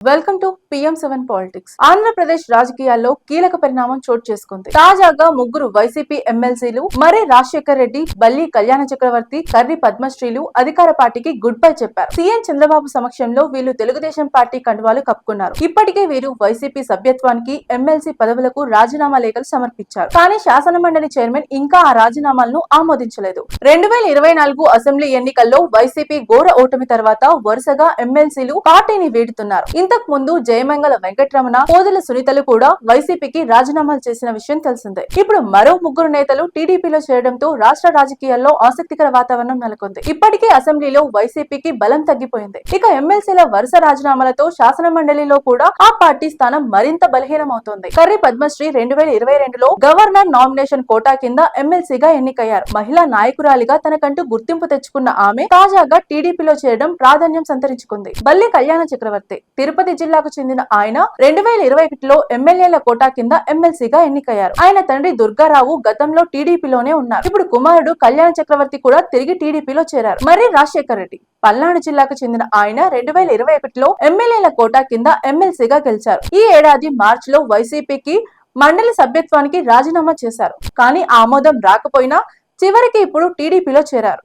Welcome to PM seven politics Andhra Pradesh రాజకీయాల్లో కీలక పరిణామం చోటు చేసుకుంది. తాజాగా ముగ్గురు వైసీపీ ఎమ్మెల్సీలు మరే రాజశేఖర్ రెడ్డి బల్లి కళ్యాణ చక్రవర్తి కర్రి పద్మశ్రీలు అధికార పార్టీకి గుడ్ బై చెప్పారు. సీఎం చంద్రబాబు సమక్షంలో వీళ్ళు తెలుగుదేశం పార్టీ కండువాలు కప్పుకున్నారు. ఇప్పటికే వీరు వైసీపీ సభ్యత్వానికి ఎమ్మెల్సీ పదవులకు రాజీనామా లేఖలు సమర్పించారు. కానీ శాసన మండలి చైర్మన్ ఇంకా ఆ రాజీనామాలను ఆమోదించలేదు. రెండు వేల ఇరవై నాలుగు అసెంబ్లీ ఎన్నికల్లో వైసీపీ ఘోర ఓటమి తర్వాత వరుసగా ఎమ్మెల్సీలు పార్టీని వీడుతున్నారు. ఇంతకు ముందు జయమంగళ వెంకటరమణ పోదల సునీతలు కూడా వైసీపీకి రాజీనామాలు చేసిన విషయం తెలిసిందే. ఇప్పుడు మరో ముగ్గురు నేతలు టీడీపీలో చేరడంతో రాష్ట్ర రాజకీయాల్లో ఆసక్తికర వాతావరణం నెలకొంది. ఇప్పటికే అసెంబ్లీలో వైసీపీకి బలం తగ్గిపోయింది. ఇక ఎమ్మెల్సీల వరుస రాజీనామాలతో శాసన మండలిలో కూడా ఆ పార్టీ స్థానం మరింత బలహీనమవుతోంది. కర్రి పద్మశ్రీ రెండు వేల ఇరవై రెండులో గవర్నర్ నామినేషన్ కోటా కింద ఎమ్మెల్సీగా ఎన్నికయ్యారు. మహిళా నాయకురాలిగా తనకంటూ గుర్తింపు తెచ్చుకున్న ఆమె తాజాగా టీడీపీలో చేరడం ప్రాధాన్యం సంతరించుకుంది. బల్లి కళ్యాణ చక్రవర్తి తిరుపతి జిల్లాకు చెందిన చెందిన ఆయన రెండు వేల ఇరవై ఒకటిలో ఎమ్మెల్యేల కోటా కింద ఎమ్మెల్సీగా ఎన్నికయ్యారు. ఆయన తండ్రి దుర్గారావు గతంలో టీడీపీలోనే ఉన్నారు. ఇప్పుడు కుమారుడు కళ్యాణ చక్రవర్తి కూడా తిరిగి టీడీపీలో చేరారు. మరి రాజశేఖర్ రెడ్డి పల్నాడు జిల్లాకు చెందిన ఆయన రెండు వేల ఇరవై ఒకటిలో ఎమ్మెల్యేల కోటా కింద ఎమ్మెల్సీగా గెలిచారు. ఈ ఏడాది మార్చిలో వైసీపీకి మండలి సభ్యత్వానికి రాజీనామా చేశారు. కానీ ఆమోదం రాకపోయినా చివరికి ఇప్పుడు టీడీపీలో చేరారు.